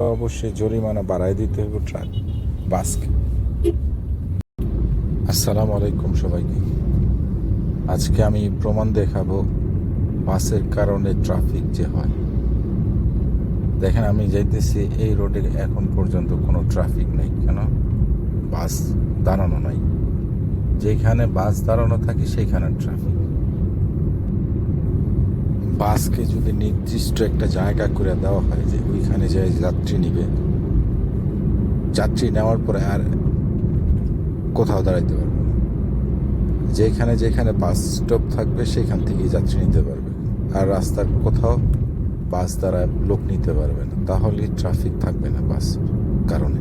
অবশ্যই জরিমানা বাড়াই দিতে হবে ট্রাক, বাসকে। আসসালামু আলাইকুম সবাইকে। আজকে আমি প্রমাণ দেখাবো বাসের কারণে ট্রাফিক যে হয়। দেখেন, আমি যাইতেছি এই রোডে, এখন পর্যন্ত কোনো ট্রাফিক নেই। কেন? বাস দাঁড়ানো নাই। যেখানে বাস দাঁড়ানো থাকে সেইখানে ট্রাফিক। বাসকে যদি নির্দিষ্ট একটা জায়গা করে দেওয়া হয় যে ওইখানে যে যাত্রী নিবে, যাত্রী নেওয়ার পরে আর কোথাও দাঁড়াইতে পারবে না। যেখানে যেখানে বাস স্টপ থাকবে, সেখান থেকেই যাত্রী নিতে পারবে। আর রাস্তার কোথাও বাস দ্বারা লোক নিতে পারবে না। তাহলে ট্রাফিক থাকবে না বাস কারণে।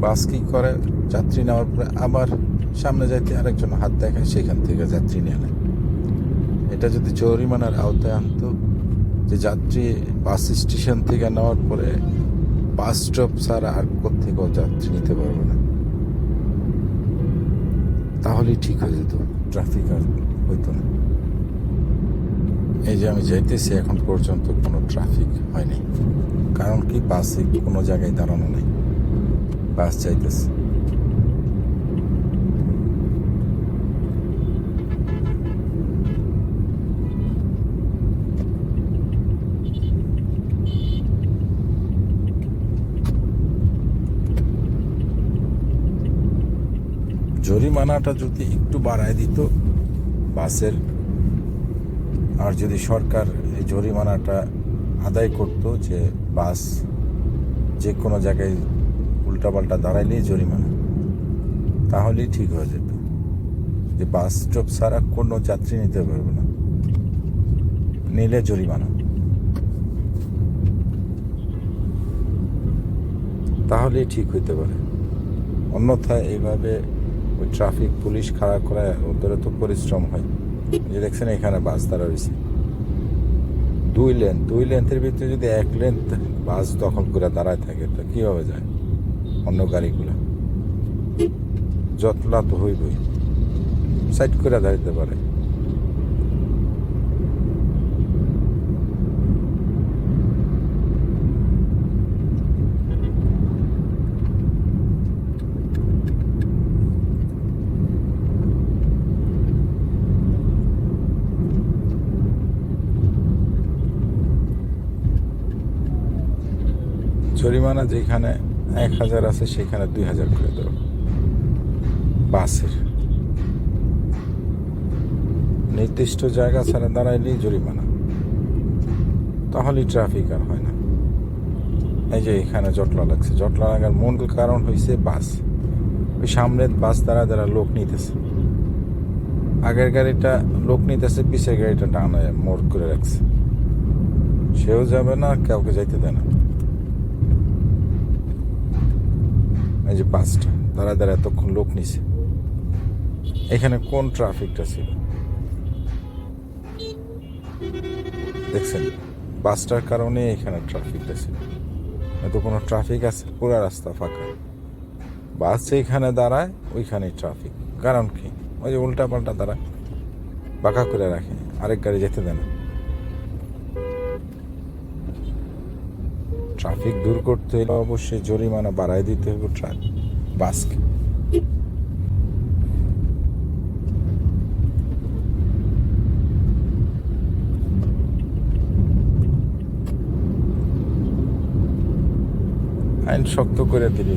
বাস কি করে? যাত্রী নেওয়ার পরে আবার সামনে যাইতে আরেকজন হাত দেখায়, সেখান থেকে যাত্রী নিয়ে নেয়। এটা যদি জরিমানার আওতায় আনতো, যে যাত্রী বাস স্টেশন থেকে নেওয়ার পরে বাস স্টপ ছাড়া আর কোথেকেও যাত্রী নিতে পারবে না, তাহলেই ঠিক হয়ে যেত ট্রাফিক আর হইতো না। এই যে আমি যাইতেছি, এখন পর্যন্ত কোনো ট্রাফিক হয়নি, কারণ কি? বাসে কোনো জায়গায় দাঁড়ানো নেই, বাস যাইতেছে। জরিমানাটা যদি একটু বাড়ায় দিত, বাসের, আর যদি সরকার এই জরিমানাটা আদায় করত যে বাস যে কোনো জায়গায় উল্টাপাল্টা দাঁড়াইলেই জরিমানা, তাহলেই ঠিক হয়ে যেত। যে বাস স্টপ ছাড়া কোনো যাত্রী নিতে পারবে না। নিলে জরিমানা। তাহলেই ঠিক হইতে পারে। অন্যথায় এইভাবে ওই ট্রাফিক, পুলিশ খাড়া করে ওদের তো পরিশ্রম হয়। যে দেখছেন এখানে বাস দাঁড়া রয়েছে। দুই লেন দুই লেন্থের ভিতরে যদি এক লেন্থ বাস দখল করে দাঁড়ায় থাকে, তো কীভাবে যায়? অন্য গাড়িগুলো। যতলা তো হইবই। সাইড করে দাঁড়াইতে পারে। জরিমানা যেখানে এক হাজার আছে, সেখানে দুই হাজার করে দেবো। বাসের। নির্দিষ্ট জায়গা ছাড়া দাঁড়াইলেই জরিমানা। তাহলেই ট্রাফিক আর হয় না। এই যে এখানে জটলা লাগছে। জটলা লাগার মূল কারণ হয়েছে বাস। ওই সামনের বাস দ্বারা দ্বারা লোক নিতেছে। আগের গাড়িটা লোক নিতেছে, পিছের গাড়িটা টানায় মোড় করে রাখছে। সেও যাবে না, কাউকে যাইতে দেয় না। এই যে বাসটা, দাঁড়া দাঁড়া, এতক্ষণ লোক নিছে। এখানে কোন ট্রাফিকটা ছিল? দেখছেন, বাসটার কারণে এখানে ট্রাফিকটা ছিল। এত কোনো ট্রাফিক আছে? পুরো রাস্তা ফাঁকা। বাস যেখানে দাঁড়ায়, ওইখানেই ট্রাফিক। কারণ কি? ওই যে উল্টা পাল্টা দাঁড়ায় বাঁকা করে রাখে। আরেক গাড়ি যেতে দেয় না। ট্রাফিক দূর করতে হলে অবশ্যই জরিমানা বাড়াই দিতে হবে ট্রাক, বাসকে। আইন শক্ত করে দিলে।